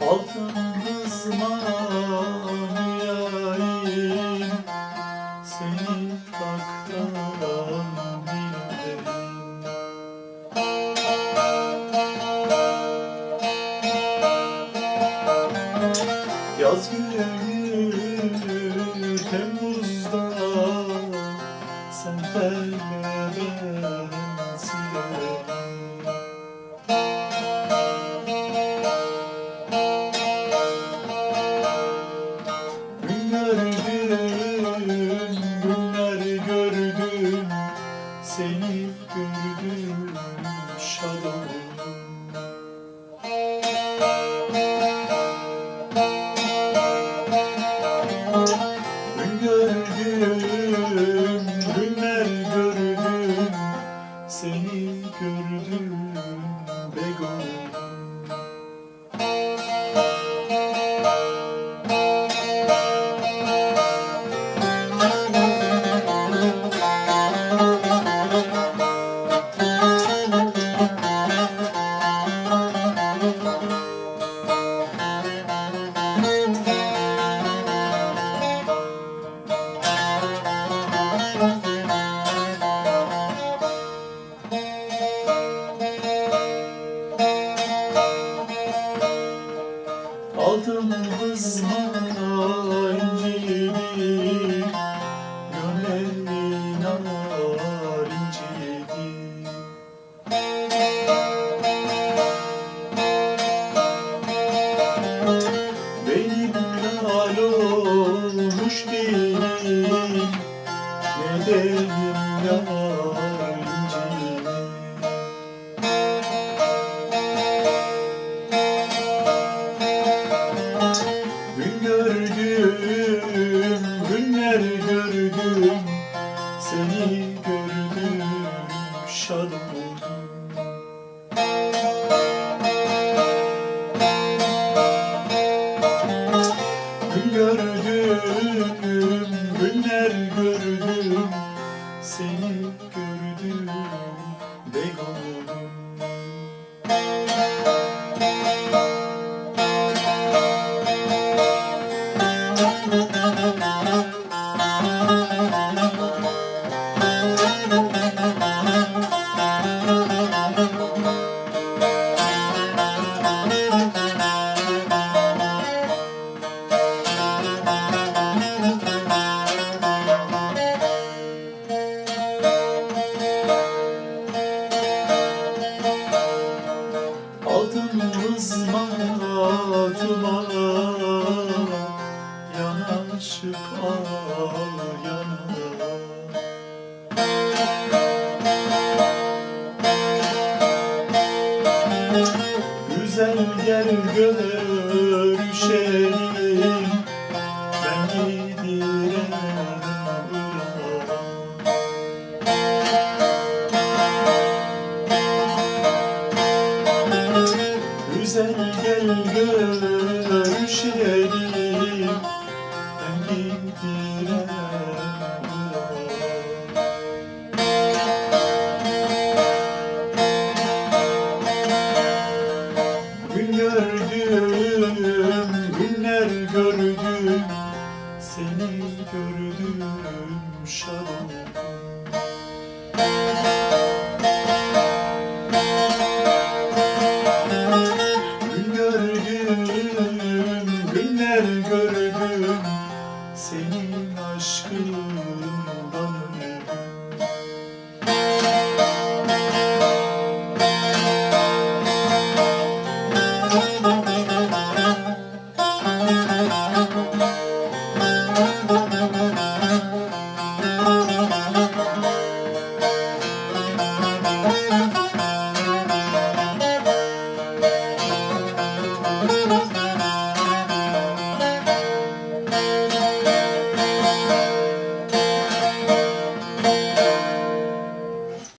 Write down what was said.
altın seni neler gördüm seni Güzel gel görüşelim. Ben gidirim Güzel gel görüşelim. kavuşalım Gün gördüm, günler gördüm Senin aşkın